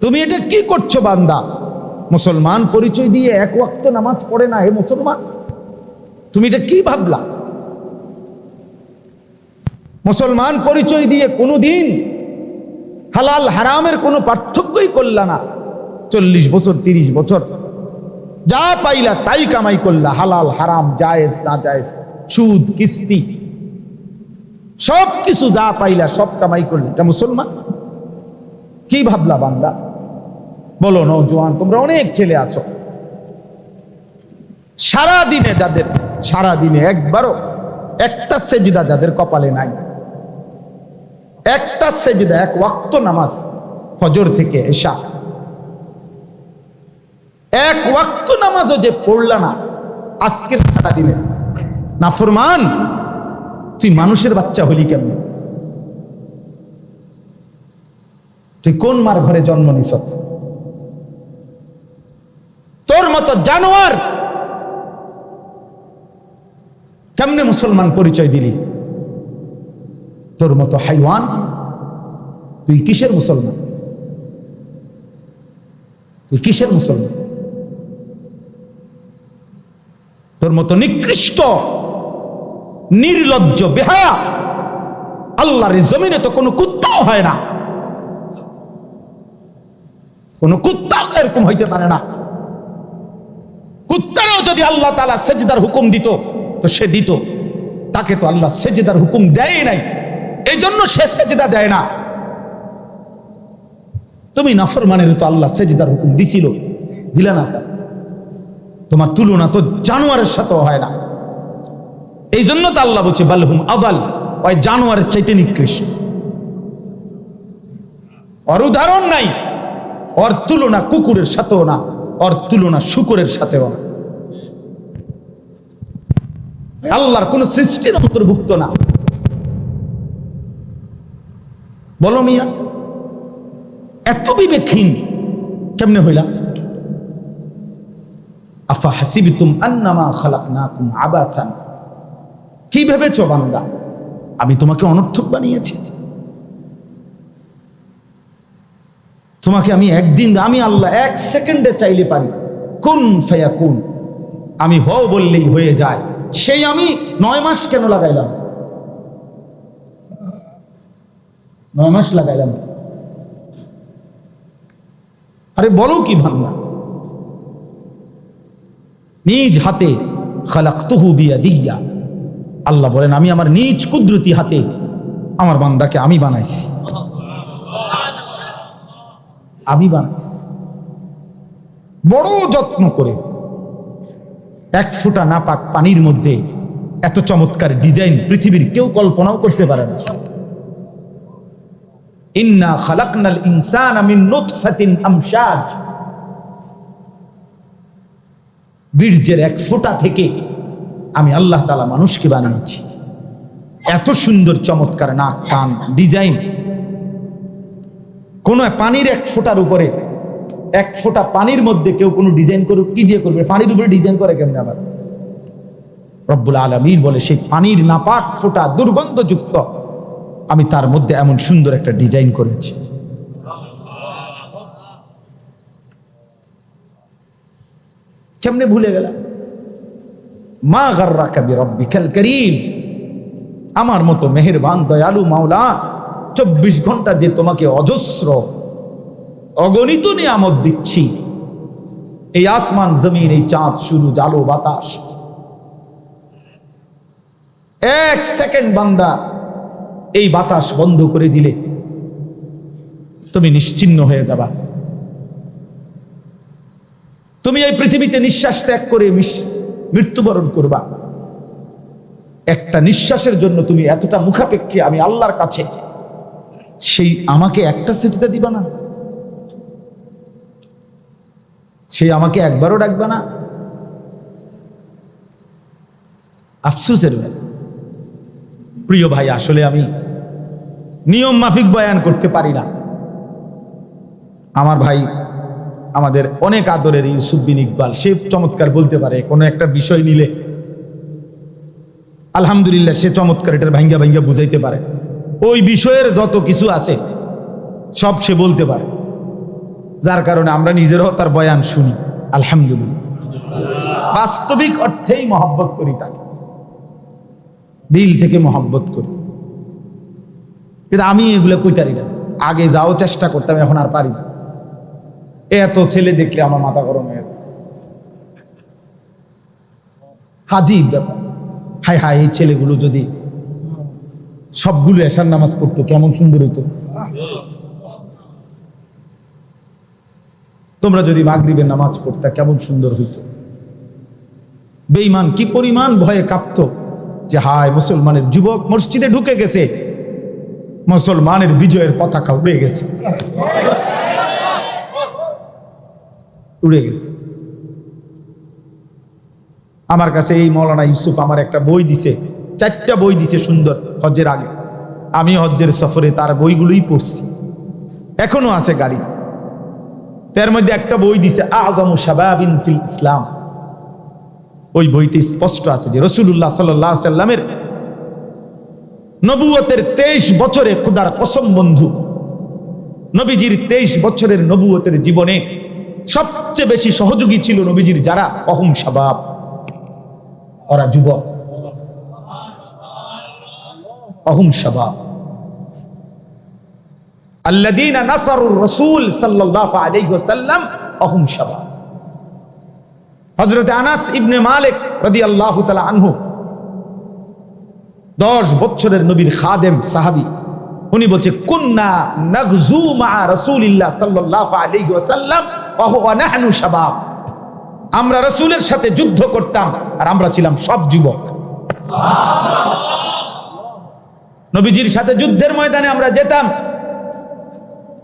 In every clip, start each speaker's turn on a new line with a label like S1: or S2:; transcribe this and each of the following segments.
S1: তুমি এটা কি করছ বান্দা? মুসলমান পরিচয় দিয়ে এক ওয়াক্ত নামাজ পড়ে না হে মুসলমান? তুমি এটা কি ভাবলা? মুসলমান পরিচয় দিয়ে কোনো দিন হালাল হারামের কোনো পার্থক্যই করলা না। চল্লিশ বছর, তিরিশ বছর, যা পাইলা তাই কামাই করলা, হালাল, হারাম, জায়েজ, না জায়েজ, সুদ, কিস্তি সব কিছু যা পাইলা সব কামাই করলে। এটা মুসলমান? কি ভাবলা বান্দা? বলো নৌজওয়ান তোমরা অনেক ছেলে আছো। সারা দিনে যাদের সারা দিনে একবারও একটা সেজিদা যাদের কপালে নাই। একটা সেজিদা, এক ওয়াক্ত নামাজ, ফজর থেকে এসা এক ওয়াক্ত নামাজও যে পড়লা না, আজকের সারা দিনে না ফরমান তুই মানুষের বাচ্চা হলি কেমন? তুই কোন মার ঘরে জন্ম তোর মতো জানোয়ার। কেমনে মুসলমান পরিচয় দিলি? তোর মতো হাইওয়ান? তুই কিসের মুসলমান? তুই কিসের মুসলমান? তোর মতো নিকৃষ্ট, নির্লজ্জ বেহায়া আল্লাহর জমিনে তো কোনো কুত্তাও হয় না। কোন কুত্তাও এরকম হইতে পারে না। যদি আল্লাহ তালা সেজদার হুকুম দিত, তো সে দিত। তাকে তো আল্লাহ সেজদার হুকুম দেয় নাই। এই জন্য সে সেজদা দেয় না। তুমি নাফরমানের তো আল্লাহ সেজদার হুকুম দিছিল। দিলা না তোমার তুলনা তো জানোয়ারের সাথেও হয় না। এই জন্য তো আল্লাহ বলছে বালহুম আদাল, ওই জানোয়ারের চাইতে নিকৃষ্ট। ওর উদাহরণ নাই, ওর তুলনা কুকুরের সাথেও না, ওর তুলনা শুকুরের সাথেও না। আল্লাহর কোন সৃষ্টির অন্তর্ভুক্ত না। বলো মিয়া, এত বিবেকহীন কেমনে হইলা? আফা হাসিবিতুম আন্নামা খালাকনাকুম আবাথান কি ভেবেছো বান্দা? আমি তোমাকে অনর্থক বানিয়েছি। তোমাকে আমি একদিন, আমি আল্লাহ এক সেকেন্ডে চাইলে পারি কোন ফেয়া কোন আমি হও বললেই হয়ে যায়। সেই আমি নয় মাস কেন লাগাইলাম? নয় মাস লাগাইলাম আরে বলো কি ভাঙ্গা নিজ হাতে খালাক তুহু বিয়া দিয়া আল্লাহ বলেন, আমি আমার নিজ কুদরতি হাতে আমার বান্দাকে আমি বানাইছি। আমি বানাইছি। বড় যত্ন করে এক ফোঁটা নাপাক পানির মধ্যে এত চমৎকার ডিজাইন পৃথিবীর কেউ কল্পনাও করতে পারে না। ইন্না খালাকনাল ইনসান মিন নুতফাতিন আমশাজ। বীর্যের এক ফোঁটা থেকে আমি আল্লাহ তালা মানুষকে বানিয়েছি। এত সুন্দর চমৎকার নাক কান ডিজাইন। কোন পানির এক ফোঁটার উপরে এক ফোঁটা পানির মধ্যে কেউ কোনো ডিজাইন করুক, কি দিয়ে করবে? পানির উপরে ডিজাইন করে কেমনে আবার? রব্বুল আলমীর বলে, সেই পানির নাপাক ফোঁটা দুর্গন্ধযুক্ত। আমি তার মধ্যে এমন সুন্দর একটা ডিজাইন করেছি। কেমনে ভুলে গেলাম? মা গার্রা কবি রব্বিকাল করিম। আমার মতো মেহেরবান, দয়ালু মাওলা, চব্বিশ ঘণ্টা যে তোমাকে অজস্র অগণিত নিয়ামত দিচ্ছি। এই আসমান, জমিন, এই চাঁদ শুরু জালো বাতাস। এক সেকেন্ড বান্দা, এই বাতাস বন্ধ করে দিলে তুমি নিশ্চিন্ন হয়ে যাবা। তুমি এই পৃথিবীতে নিঃশ্বাস ত্যাগ করে মৃত্যুবরণ করবা। একটা নিঃশ্বাসের জন্য তুমি এতটা মুখাপেক্ষী, আমি আল্লাহর কাছে, সেই আমাকে একটা সেজদা দিবা না? সেই আমাকে একবারও ডাকবে না। আফসুসের। প্রিয় ভাই, আসলে আমি নিয়ম মাফিক বয়ান করতে পারি না। আমার ভাই আমাদের অনেক আদরের ইউসুফ বিন ইকবাল, সে চমৎকার বলতে পারে, কোনো একটা বিষয় নিলে। আলহামদুলিল্লাহ, সে চমৎকার, এটার ভাঙ্গা ভাঙ্গা বুঝাইতে পারে। ওই বিষয়ের যত কিছু আছে, সব সে বলতে পারে। যার কারণে আমরা নিজেরাও তার বয়ান শুনি, আলহামদুলিল্লাহ। বাস্তবিক অর্থেই মহব্বত করি তাকে। দিল থেকে মহব্বত করি। কিন্তু আমি এগুলো কইতারি না। আগে যাও চেষ্টা করতাম, এখন আর পারি না। এত ছেলে দেখলে আমার মাথা গরম হয়ে ব্যাপার। হায় হায়, এই ছেলেগুলো যদি সবগুলো এশার নামাজ পড়তো, কেমন সুন্দর হইতো। তোমরা যদি মাগরিবের নামাজ পড়তা কেমন সুন্দর হইত। বেঈমান কি পরিমাণ ভয়ে কাঁপতো যে হায়, মুসলমানের যুবক মসজিদে ঢুকে গেছে, মুসলমানের বিজয়ের পতাকা উড়ে গেছে। উড়ে গেছে। আমার কাছে এই মৌলানা ইউসুফ আমার একটা বই দিছে, চারটা বই দিছে সুন্দর হজ্জের আগে। আমি হজ্জের সফরে তার বইগুলোই পড়ছি। এখনও আছে গাড়ি। তার মধ্যে একটা বই দিছে, আজম শাবাবিন ফিল ইসলাম। ওই বইতে স্পষ্ট আছে যে রসুল্লাহ সাল্লাহ সাল্লামের নবুয়তের তেইশ বছরে খুদার কসম বন্ধু। নবীজির তেইশ বছরের নবুয়তের জীবনে সবচেয়ে বেশি সহযোগী ছিল নবীজির যারা? অহম সাবাব ওরা যুবক। অহম সাবাব আল্লাদিনা নাসারুর রসুল সাল্লাল্লাহু আলাইহি ওয়াসাল্লাম অহম সাবাব হযরত আনাস ইবনে মালিক রাদিয়াল্লাহু তাআলা আনহু দশ বছরের নবীর খাদেম সাহাবি উনি বলছে কুন্না নাগজু মা রাসূলিল্লাহ সাল্লাল্লাহু আলাইহি ওয়াসাল্লাম ওয়া হুয়া নাহনু শাবাব আমরা রাসূলের সাথে যুদ্ধ করতাম আর আমরা ছিলাম সব যুবক। নবীজির সাথে যুদ্ধের ময়দানে আমরা যেতাম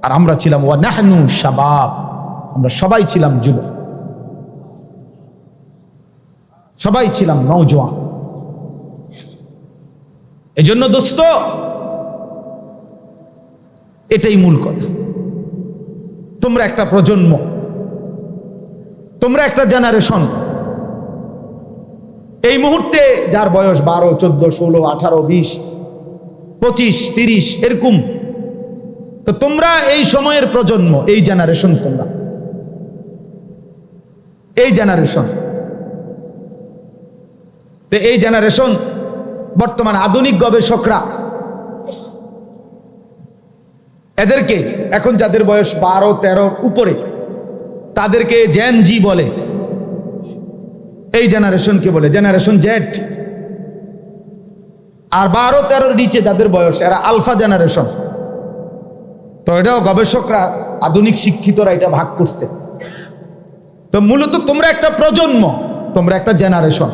S1: আর আমরা ছিলাম, ওয়া নাহনু শাবাব আমরা সবাই ছিলাম যুবক। সবাই ছিলাম নওজোয়ান। এজন্য দোস্ত, এটাই মূল কথা। তোমরা একটা প্রজন্ম, তোমরা একটা জেনারেশন এই মুহূর্তে যার বয়স বারো, চোদ্দ, ষোলো, আঠারো, বিশ, পঁচিশ, তিরিশ, এরকম তো তোমরা এই সময়ের প্রজন্ম, এই জেনারেশন তোমরা। এই জেনারেশন তো এই জেনারেশন বর্তমান আধুনিক গবেষকরা, এদেরকে এখন যাদের বয়স বারো তেরোর উপরে, তাদেরকে জেন জি বলে। এই জেনারেশনকে বলে জেনারেশন জেড আর বারো, তেরোর নিচে যাদের বয়স, এরা আলফা জেনারেশন তো এটাও গবেষকরা আধুনিক শিক্ষিতরা এটা ভাগ করছে। তো মূলত তোমরা একটা প্রজন্ম, তোমরা একটা জেনারেশন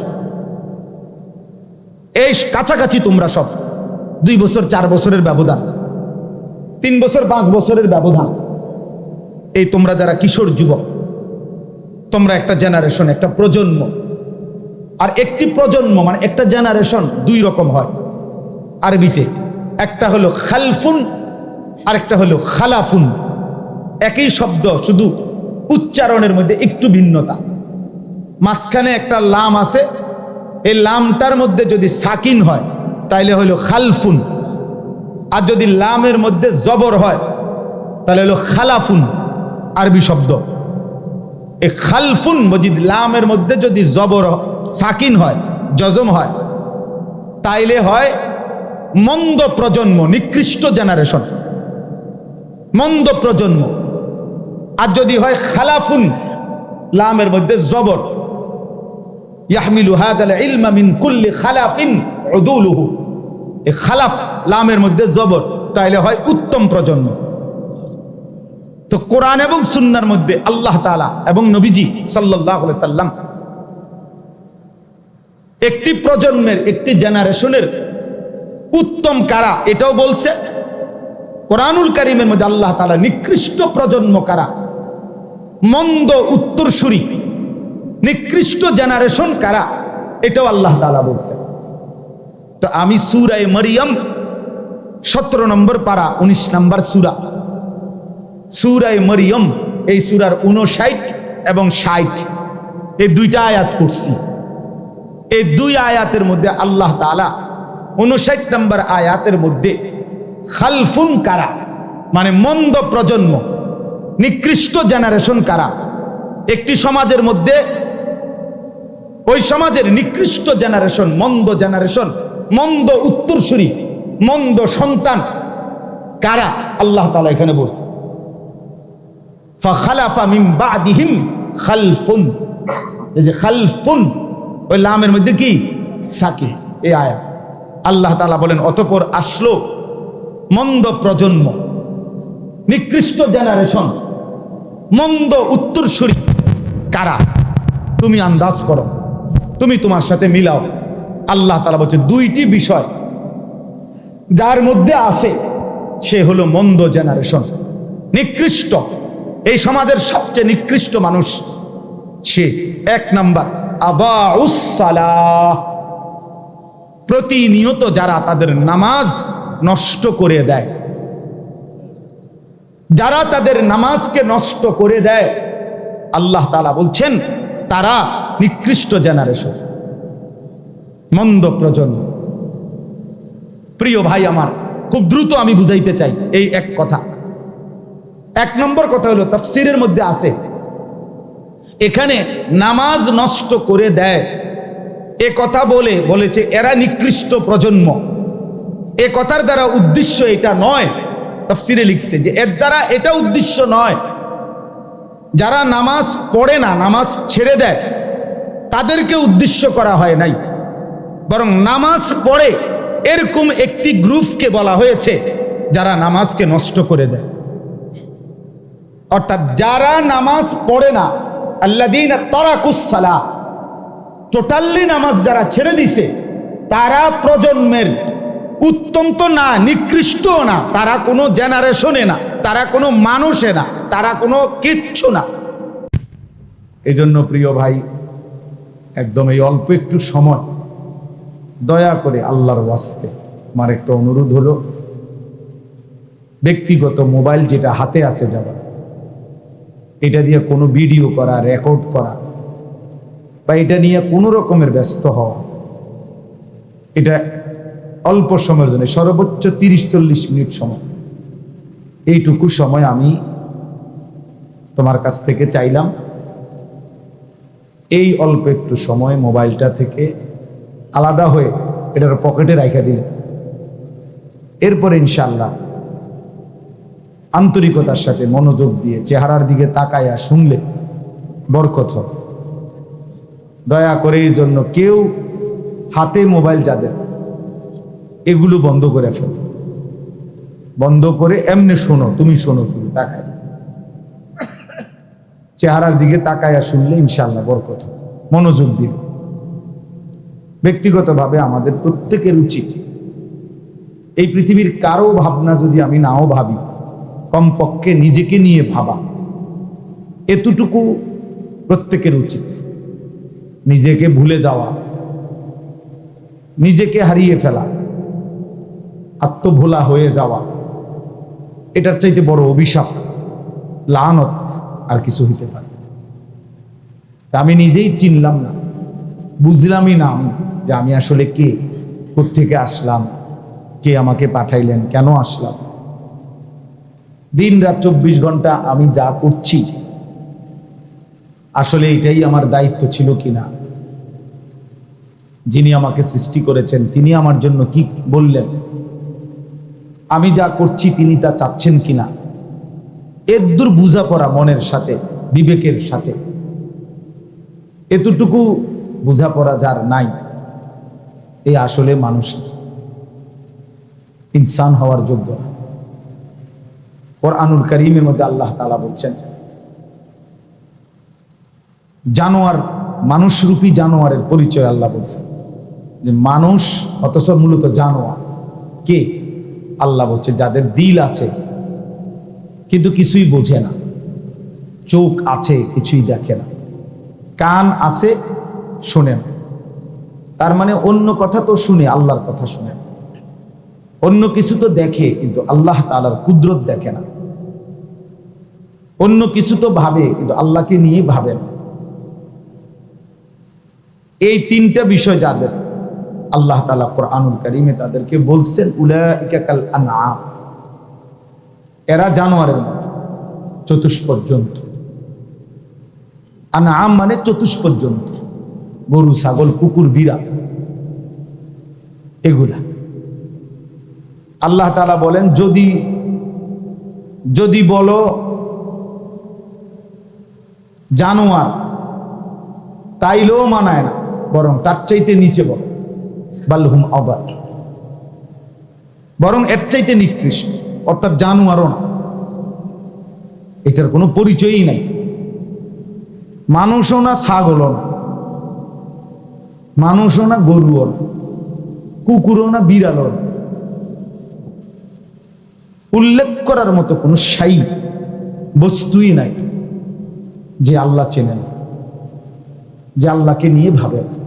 S1: এই কাছাকাছি তোমরা সব, দুই বছর, চার বছরের ব্যবধান, তিন বছর, পাঁচ বছরের ব্যবধান। এই তোমরা যারা কিশোর যুবক, তোমরা একটা জেনারেশন একটা প্রজন্ম। আর একটি প্রজন্ম মানে একটা জেনারেশন দুই রকম হয়। আরবিতে, একটা হলো খালফুন আরেকটা হলো খালাফুন। একই শব্দ, শুধু উচ্চারণের মধ্যে একটু ভিন্নতা। মাঝখানে একটা লাম আছে, এই লামটার মধ্যে যদি সাকিন হয়, তাইলে হলো খালফুন। আর যদি লামের মধ্যে জবর হয় তাহলে হলো খালাফুন, আরবি শব্দ। এই খালফুন মজিদ লামের মধ্যে যদি জবর সাকিন হয়, জজম হয়, তাইলে হয় মন্দ প্রজন্ম, নিকৃষ্ট জেনারেশন। মন্দ প্রজন্ম। আর যদি হয় খালাফুন, লামের মধ্যে জবর। ইয়াহমিলু হাদাল ইলমা কুল্লি খালাফিন খালাফ লামের মধ্যে জবর, তাইলে হয় উত্তম প্রজন্ম। তো কোরআন এবং সুন্নার মধ্যে আল্লাহ তাআলা এবং নবীজি সাল্লাল্লাহু সাল্লাম একটি প্রজন্মের, একটি জেনারেশনের উত্তম কারা, এটাও বলছে কোরআনুল কারিমের মধ্যে আল্লাহ তালা নিকৃষ্ট প্রজন্ম কারা? মন্দ উত্তরসূরি। নিকৃষ্ট জেনারেশন কারা? এটাও আল্লাহ তাআলা বলছে তো আমি সুরায় মরিয়ম সতেরো নম্বর পারা, উনিশ নম্বর সুরা। সুরায় মরিয়ম, এই সুরার উনষাট এবং ষাট। এই দুইটা আয়াত করছি এই দুই আয়াতের মধ্যে আল্লাহ তালা উনষাট নম্বর আয়াতের মধ্যে খালফুন কারা? মানে মন্দ প্রজন্ম, নিকৃষ্ট জেনারেশন কারা? একটি সমাজের মধ্যে ওই সমাজের নিকৃষ্ট জেনারেশন মন্দ জেনারেশন মন্দ উত্তরসূরি, মন্দ সন্তান কারা? আল্লাহ তালা এখানে বলছে। বাদিহিম খালফুন। যে খালফুন, ওই লামের মধ্যে কি? আয়া আল্লাহ তাআলা বলেন, অতপর আসলো মন্দ প্রজন্ম, নিকৃষ্ট জেনারেশন মন্দ উত্তরসূরি কারা? তুমি আন্দাজ করো। তুমি তোমার সাথে মিলাও। আল্লাহ তালা বলছে দুইটি বিষয় যার মধ্যে আছে, সে হলো মন্দ জেনারেশন নিকৃষ্ট, এই সমাজের সবচেয়ে নিকৃষ্ট মানুষ সে। এক নাম্বার আবাউসালাহ প্রতিনিয়ত যারা তাদের নামাজ নষ্ট করে দেয়। যারা তাদের নামাজকে নষ্ট করে দেয়, আল্লাহ তালা বলছেন, তারা নিকৃষ্ট জেনারেশন মন্দ প্রজন্ম। প্রিয় ভাই আমার, খুব দ্রুত আমি বুঝাইতে চাই এই এক কথা। এক নম্বর কথা হলো, তাফসিরের মধ্যে আছে, এখানে নামাজ নষ্ট করে দেয়। এ কথা বলে, বলেছে, এরা নিকৃষ্ট প্রজন্ম। এ কথার দ্বারা উদ্দেশ্য এটা নয়। তফসিরে লিখছে যে, এর দ্বারা এটা উদ্দেশ্য নয়। যারা নামাজ পড়ে না, নামাজ ছেড়ে দেয়, তাদেরকে উদ্দেশ্য করা হয় নাই। বরং নামাজ পড়ে, এরকম একটি গ্রুপকে বলা হয়েছে, যারা নামাজকে নষ্ট করে দেয়। অর্থাৎ যারা নামাজ পড়ে না আল্লাদিন তরাকুসালা টোটালি নামাজ যারা ছেড়ে দিছে, তারা প্রজন্মের উত্তম তো না নিকৃষ্ট না। তারা কোনো জেনারেশনে না, তারা কোনো মানুষে না, তারা কোনো কিচ্ছু না। এই জন্য প্রিয় ভাই, একদম এই অল্প একটু সময় দয়া করে আল্লাহর ওয়াস্তে। আমার একটা অনুরোধ হলো, ব্যক্তিগত মোবাইল যেটা হাতে আছে যারা, এটা দিয়ে কোনো ভিডিও করা, রেকর্ড করা, বা এটা নিয়ে কোনো রকমের ব্যস্ত হওয়া, এটা অল্প সময়ের জন্য, সর্বোচ্চ তিরিশ চল্লিশ মিনিট সময়। এইটুকু সময় আমি তোমার কাছ থেকে চাইলাম। এই অল্প একটু সময় মোবাইলটা থেকে আলাদা হয়ে এটার পকেটে রাখা দিলে এরপরে ইনশাল্লাহ আন্তরিকতার সাথে মনোযোগ দিয়ে চেহারার দিকে তাকায়া শুনলে বরকত হবে। দয়া করে এই জন্য কেউ হাতে মোবাইল যাদের এগুলো বন্ধ করে ফেল। বন্ধ করে এমনি শোনো, তুমি শোনো শুধু তাকায়। চেহারার দিকে তাকায়া শুনলে ইনশাল্লাহ বরকত মনোযোগ দিবে ব্যক্তিগতভাবে আমাদের প্রত্যেকের উচিত। এই পৃথিবীর কারও ভাবনা যদি আমি নাও ভাবি, কমপক্ষে নিজেকে নিয়ে ভাবা, এতটুকু প্রত্যেকের উচিত। নিজেকে ভুলে যাওয়া, নিজেকে হারিয়ে ফেলা। আত্মভোলা হয়ে যাওয়া। এটার চাইতে বড় অভিশাপ, লানত আর কিছু হইতে পারে। আমি নিজেই চিনলাম না, বুঝলামই না আমি যে আমি আসলে কে থেকে আসলাম, কে আমাকে পাঠাইলেন, কেন আসলাম। দিন রাত চব্বিশ ঘণ্টা আমি যা করছি, আসলে এটাই আমার দায়িত্ব ছিল কিনা। যিনি আমাকে সৃষ্টি করেছেন, তিনি আমার জন্য কি বললেন? আমি যা করছি তিনি তা চাচ্ছেন কিনা? এদূর বোঝাপড়া মনের সাথে, বিবেকের সাথে। এতটুকু বোঝাপড়া যার নাই এই আসলে মানুষ ইনসান হওয়ার যোগ্য না। কোরআনুল করিমের মধ্যে আল্লাহ তালা বলছেন, জানোয়ার, মানুষরূপী জানোয়ারের পরিচয় আল্লাহ বলছেন। যে মানুষ, অথচ মূলত জানোয়ার। কে? আল্লাহ বলছে, যাদের দিল আছে, কিন্তু কিছুই বোঝে না, চোখ আছে, কিছুই দেখে না, কান আছে, শোনে না। তার মানে অন্য কথা তো শুনে, আল্লাহর কথা শুনে। অন্য কিছু তো দেখে, কিন্তু আল্লাহ তালার কুদরত দেখে না। অন্য কিছু তো ভাবে, কিন্তু আল্লাহকে নিয়ে ভাবে না। এই তিনটা বিষয় যাদের আল্লাহ তালা কোরআনুল করিমে তাদেরকে বলছেন উলাইকাল আনআম। এরা জানোয়ারের মতো চতুষ্পদ জন্তু আনাম মানে চতুষ্পদ জন্তু গরু, ছাগল, কুকুর, বিড়াল, এগুলা। আল্লাহ তালা বলেন, যদি যদি বলো, জানোয়ার, তাইলেও মানায় না, বরং তার চাইতে নিচে বল। বাল্হুম আবার বরং এর চাইতে নিকৃষ্ট, অর্থাৎ জানোয়ারও না। এটার কোনো পরিচয়ই নাই। মানুষও না ছাগলও না। মানুষও না গরুও না। কুকুরও না বিড়ালও না। উল্লেখ করার মতো কোনো সাই, বস্তুই নাই যে আল্লাহ চেনেন। যে আল্লাহকে নিয়ে ভাবে না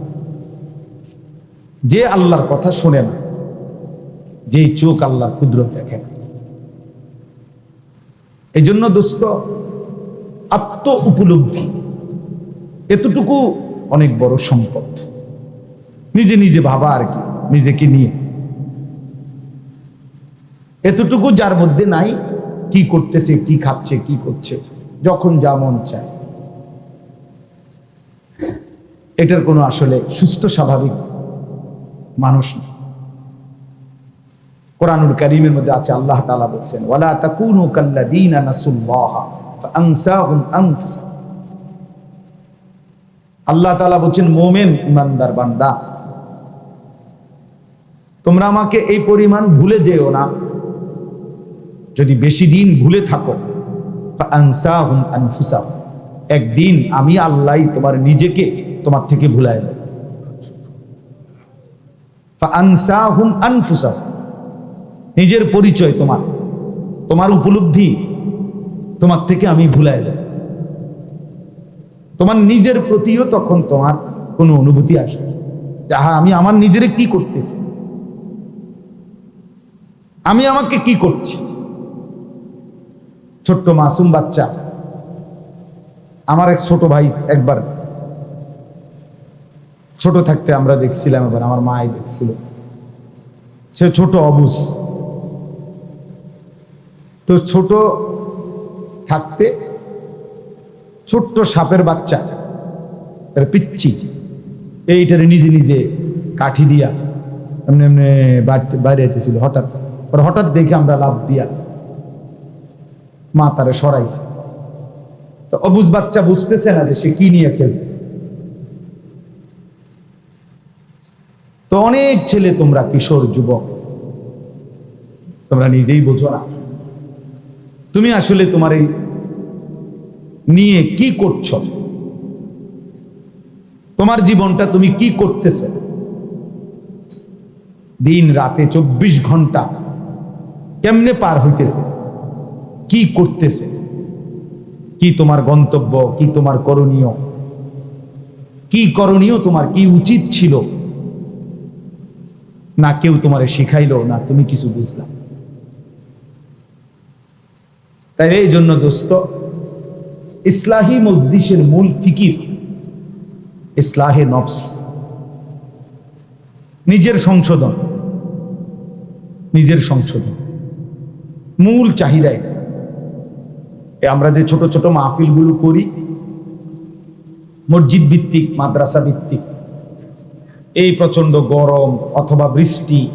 S1: যে আল্লাহর কথা শোনে না যে চোখ আল্লাহর কুদরত দেখে না। এই জন্য দোস্ত, আত্ম উপলব্ধি এতটুকু অনেক বড় সম্পদ। নিজে নিজে ভাবা আর কি, নিজেকে নিয়ে। এতটুকু যার মধ্যে নাই, কি করতেছে, কি খাচ্ছে, কি করছে, যখন যা মন চায়। এটার কোনো আসলে সুস্থ স্বাভাবিক মানুষ না। কোরআনুল করিমের মধ্যে আছে, আল্লাহ তাআলা বলছেন, ওয়ালা তাকুনু কাল্লাযীনা নাসুল্লাহ আল্লাহ তাআলা বলছেন, মোমেন ইমানদার বান্দা, তোমরা আমাকে এই পরিমাণ ভুলে যেও না। যদি বেশি দিন ভুলে থাকো একদিন আমি আল্লাহ তোমার নিজেকে তোমার থেকে ভুলাই দেব। ফাআনসাহুম আনফুসাহুম। নিজের পরিচয় তোমার তোমার উপলব্ধি তোমার থেকে আমি ভুলাই দেব। তোমার নিজের প্রতিও তখন তোমার কোনো অনুভূতি আসবে যাহা আমি আমার নিজেরে কি করতেছি? আমি আমাকে কি করছি? ছোট্ট মাসুম বাচ্চা, আমার এক ছোট ভাই একবার ছোট থাকতে আমরা দেখছিলাম, এবার আমার মাই দেখছিল। সে ছোট অবুজ। তো ছোট থাকতে ছোট্ট সাপের বাচ্চা এর পিচ্ছি, এইটারে নিজে নিজে কাঠি দিয়া এমনি এমনি বাড়তে, বাইরে যেতেছিল হঠাৎ। ওর হঠাৎ দেখে আমরা লাভ দিয়া মা তারে সরাইছে। তো অবুজ বাচ্চা বুঝতেছে না যে সে কি নিয়ে খেলতেছে। তো অনেক ছেলে তোমরা কিশোর যুবক। তোমরা নিজেই বোঝো না। তুমি আসলে তোমার এই নিয়ে কি করছ? তোমার জীবনটা তুমি কি করতেছ? দিন রাতে চব্বিশ ঘণ্টা কেমনে পার হইতেছে? কি করতেছে? কি তোমার গন্তব্য? কি তোমার করণীয়? কি করণীয় তোমার? কি উচিত ছিল? না কেউ তোমারে শিখাইলো, না তুমি কিছু বুঝলাম তাই এই জন্য দোস্ত, ইসলাহী মজদিসের মূল ফিকির ইসলাহে নফস। নিজের সংশোধন। নিজের সংশোধন। মূল চাহিদা এটা আমরা যে ছোট ছোট মাহফিলগুলো করি, মসজিদ ভিত্তিক, মাদ্রাসা ভিত্তিক এই প্রচণ্ড গরম অথবা বৃষ্টি,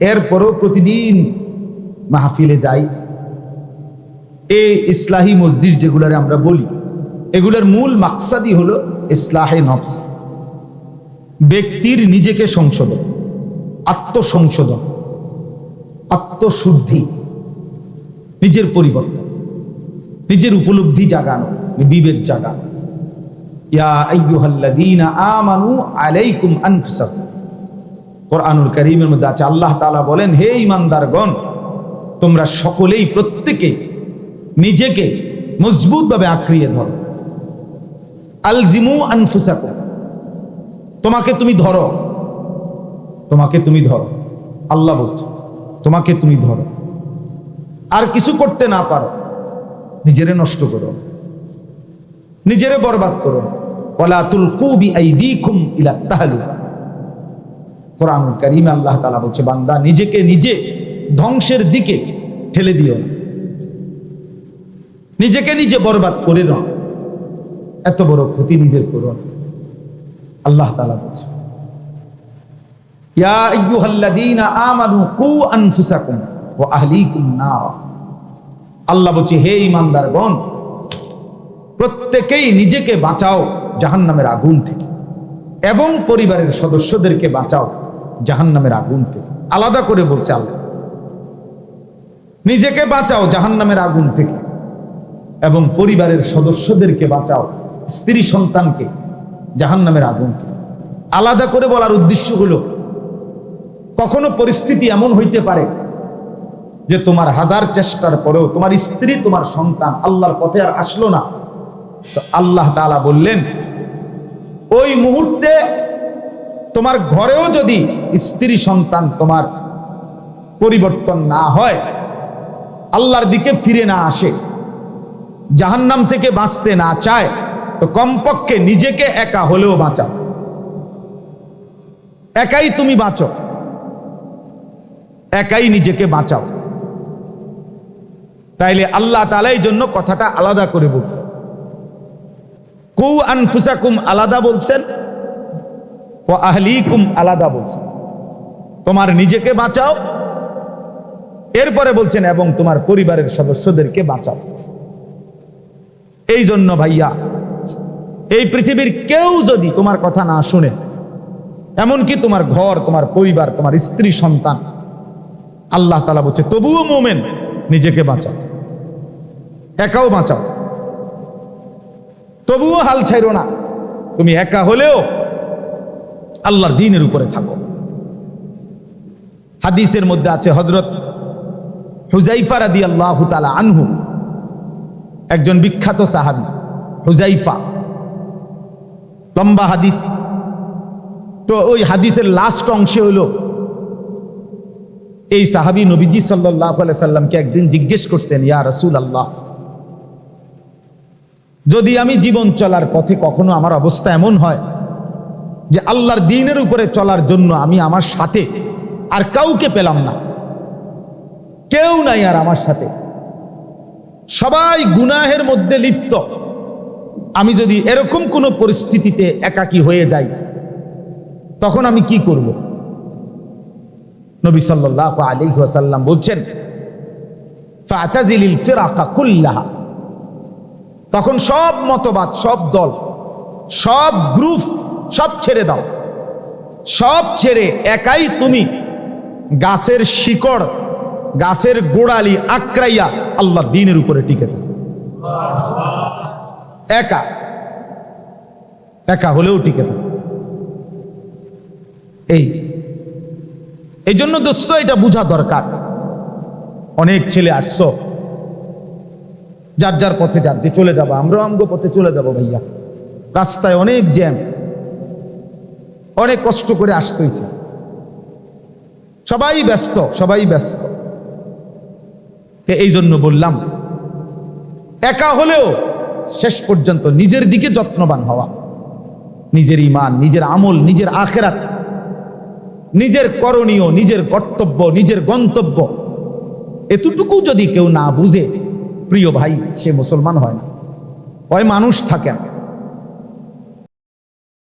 S1: এরপরও প্রতিদিন মাহফিলে যাই। এই ইসলাহী মসজিদ যেগুলারে আমরা বলি, এগুলোর মূল মাকসাদি হলো ইসলাহে নফস। ব্যক্তির নিজেকে সংশোধন, আত্মসংশোধন, আত্মশুদ্ধি, নিজের পরিবর্তন, নিজের উপলব্ধি জাগানো, বিবেক জাগানো। আল্লাহ বলেন, হে তোমরা সকলেই প্রত্যেকে নিজেকে ধরো। আলজিমু তোমাকে তুমি ধরো। তোমাকে তুমি ধরো। আল্লাহ বলছে, তোমাকে তুমি ধরো। আর কিছু করতে না পারো। নিজেরে নষ্ট করো। নিজেরে বরবাদ করো। আল্লাহ বলছে, বান্দা নিজেকে নিজে ধ্বংসের দিকে ঠেলে দিও নিজেকে নিজে বরবাদ করে দাও। এত বড় ক্ষতি নিজের করো না। আল্লাহ তালা বলছে আল্লাহ বলছে, হে ইমানদারগণ প্রত্যেকেই নিজেকে বাঁচাও। জাহান্নামের আগুন থেকে। এবং পরিবারের সদস্যদেরকে বাঁচাও জাহান্নামের আগুন থেকে। আলাদা করে বলছে আল্লাহ। নিজেকে বাঁচাও জাহান্নামের আগুন থেকে। এবং পরিবারের সদস্যদেরকে বাঁচাও স্ত্রী সন্তানকে জাহান্নামের আগুন থেকে। আলাদা করে বলার উদ্দেশ্য হলো, কখনো পরিস্থিতি এমন হইতে পারে যে তোমার হাজার চেষ্টার পরেও তোমার স্ত্রী, তোমার সন্তান আল্লাহর পথে আর আসলো না। তো আল্লাহ তাআলা বললেন ওই মুহূর্তে তোমার ঘরেও যদি স্ত্রী সন্তান তোমার পরিবর্তন না হয়, আল্লাহর দিকে ফিরে না আসে, জাহান্নাম থেকে বাঁচতে না চায়, তো কমপক্ষে নিজেকে একা হলেও বাঁচাও। একাই তুমি বাঁচো। একাই নিজেকে বাঁচাও। তাইলে আল্লাহ তাআলা এই জন্য কথাটা আলাদা করে বলছে। কু আনফুসাকুম আলাদা বলছেন ও আহলিকুম আলাদা বলছেন। তোমার নিজেকে বাঁচাও, এরপরে বলছেন, এবং তোমার পরিবারের সদস্যদেরকে বাঁচাও। এই জন্য ভাইয়া, এই পৃথিবীর কেউ যদি তোমার কথা না শুনে, এমনকি তোমার ঘর, তোমার পরিবার, তোমার স্ত্রী, সন্তান, আল্লাহ তালা বলছে, তবুও মোমেন নিজেকে বাঁচাও, একাও বাঁচাও। তবুও হাল ছাইরো না। তুমি একা হলেও আল্লাহর দিনের উপরে থাকো। হাদিসের মধ্যে আছে হজরত হুজাইফা রাদি আল্লাহ আনহু। একজন বিখ্যাত সাহাবি হুজাইফা লম্বা হাদিস। তো ওই হাদিসের লাস্ট অংশে হলো, এই সাহাবি নবীজি সাল্লাহ সাল্লামকে একদিন জিজ্ঞেস করছেন, ইয়া রসুল আল্লাহ যদি আমি জীবন চলার পথে কখনো আমার অবস্থা এমন হয় যে আল্লাহর দিনের উপরে চলার জন্য আমি আমার সাথে আর কাউকে পেলাম না, কেউ নাই আর আমার সাথে। সবাই গুনাহের মধ্যে লিপ্ত। আমি যদি এরকম কোনো পরিস্থিতিতে একাকী হয়ে যাই, তখন আমি কি করব? নবী সাল্লাহ আলী বলছেন ফিরাকা কুল্লাহা। তখন সব মতবাদ, সব দল, সব গ্রুপ, সব ছেড়ে দাও। সব ছেড়ে একাই তুমি গাছের শিকড়, গাছের গোড়ালি আক্রাইয়া আল্লাহ দিনের উপরে টিকে থাকো। একা একা হলেও টিকে থাকো। এই এই জন্য দোস্ত এটা বোঝা দরকার। অনেক ছেলে আসছো যার যার পথে যার যে চলে যাব। আমরাও আমগো পথে চলে যাব ভাইয়া। রাস্তায় অনেক জ্যাম। অনেক কষ্ট করে আসতে হয়েছে সবাই ব্যস্ত সবাই ব্যস্ত। এই জন্য বললাম, একা হলেও শেষ পর্যন্ত নিজের দিকে যত্নবান হওয়া। নিজের ইমান নিজের আমল, নিজের আখেরাত, নিজের করণীয়, নিজের কর্তব্য, নিজের গন্তব্য, এতটুকু যদি কেউ না বুঝে প্রিয় ভাই সে মুসলমান হয় না। হয় মানুষ থাকে না